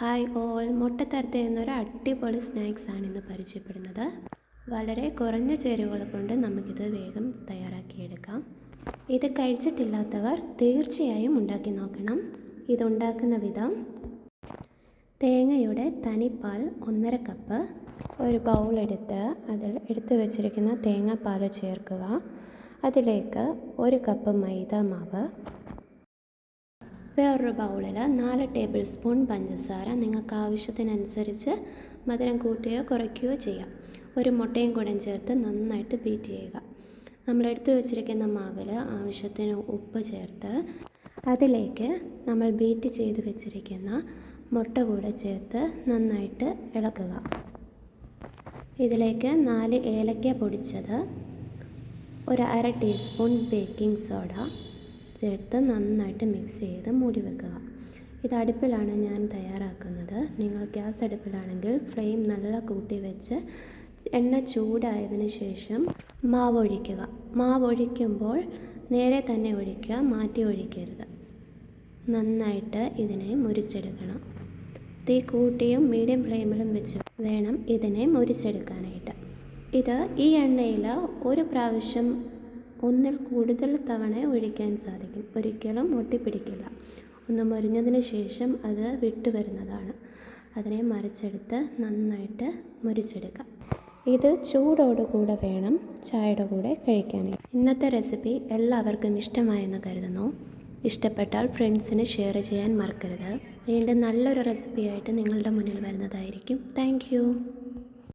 Hi all മുട്ടത്തരത്ത് എന്നൊരു അടിപൊളി സ്നാക്സാണ് ഇന്ന് പരിചയപ്പെടുന്നത്. വളരെ കുറഞ്ഞ ചേരുവകൾ കൊണ്ട് നമുക്കിത് വേഗം തയ്യാറാക്കിയെടുക്കാം. ഇത് കഴിച്ചിട്ടില്ലാത്തവർ തീർച്ചയായും ഉണ്ടാക്കി നോക്കണം. ഇതുണ്ടാക്കുന്ന വിധം തേങ്ങയുടെ തനിപ്പാൽ ഒന്നര കപ്പ് ഒരു ബൗൾ എടുത്ത് അതിൽ എടുത്തു വച്ചിരിക്കുന്ന തേങ്ങാപ്പാൽ ചേർക്കുക. അതിലേക്ക് ഒരു കപ്പ് മൈദ മാവ് വേറൊരു ബൗളിൽ നാല് ടേബിൾ സ്പൂൺ പഞ്ചസാര നിങ്ങൾക്ക് ആവശ്യത്തിനനുസരിച്ച് മധുരം കൂട്ടുകയോ കുറയ്ക്കുകയോ ചെയ്യാം. ഒരു മുട്ടയും കൂടെ ചേർത്ത് നന്നായിട്ട് ബീറ്റ് ചെയ്യുക. നമ്മൾ എടുത്തു വച്ചിരിക്കുന്ന മാവിൽ ആവശ്യത്തിന് ഉപ്പ് ചേർത്ത് അതിലേക്ക് നമ്മൾ ബീറ്റ് ചെയ്ത് വെച്ചിരിക്കുന്ന മുട്ട കൂടെ ചേർത്ത് നന്നായിട്ട് ഇളക്കുക. ഇതിലേക്ക് നാല് ഏലക്ക പൊടിച്ചത് ഒരു അര ടീസ്പൂൺ ബേക്കിംഗ് സോഡ ചേർത്ത് നന്നായിട്ട് മിക്സ് ചെയ്ത് മൂടി വെക്കുക. ഇത് അടുപ്പിലാണ് ഞാൻ തയ്യാറാക്കുന്നത്. നിങ്ങൾ ഗ്യാസ് അടുപ്പിലാണെങ്കിൽ ഫ്ലെയിം നല്ല കൂട്ടി വെച്ച് എണ്ണ ചൂടായതിനു ശേഷം മാവ് ഒഴിക്കുക. മാവ് ഒഴിക്കുമ്പോൾ നേരെ തന്നെ ഒഴിക്കുക മാറ്റി ഒഴിക്കരുത്. നന്നായിട്ട് ഇതിനെ മുരിച്ചെടുക്കണം. തീ കൂട്ടിയും മീഡിയം ഫ്ലെയിമിലും വെച്ച് വേണം ഇതിനെ മുരിച്ചെടുക്കാനായിട്ട്. ഇത് ഈ എണ്ണയിൽ ഒരു പ്രാവശ്യം ഒന്നിൽ കൂടുതൽ തവണ ഒഴിക്കാൻ സാധിക്കും. ഒരിക്കലും ഒട്ടിപ്പിടിക്കില്ല. ഒന്ന് മുരിഞ്ഞതിന് ശേഷം അത് വിട്ടു വരുന്നതാണ് അതിനെ മറിച്ചെടുത്ത് നന്നായിട്ട് മുരിച്ചെടുക്കാം. ഇത് ചൂടോടുകൂടെ വേണം ചായയുടെ കൂടെ കഴിക്കാനായി. ഇന്നത്തെ റെസിപ്പി എല്ലാവർക്കും ഇഷ്ടമായെന്ന് കരുതുന്നു. ഇഷ്ടപ്പെട്ടാൽ ഫ്രണ്ട്സിന് ഷെയർ ചെയ്യാൻ മറക്കരുത്. വീണ്ടും നല്ലൊരു റെസിപ്പിയായിട്ട് നിങ്ങളുടെ മുന്നിൽ വരുന്നതായിരിക്കും. താങ്ക്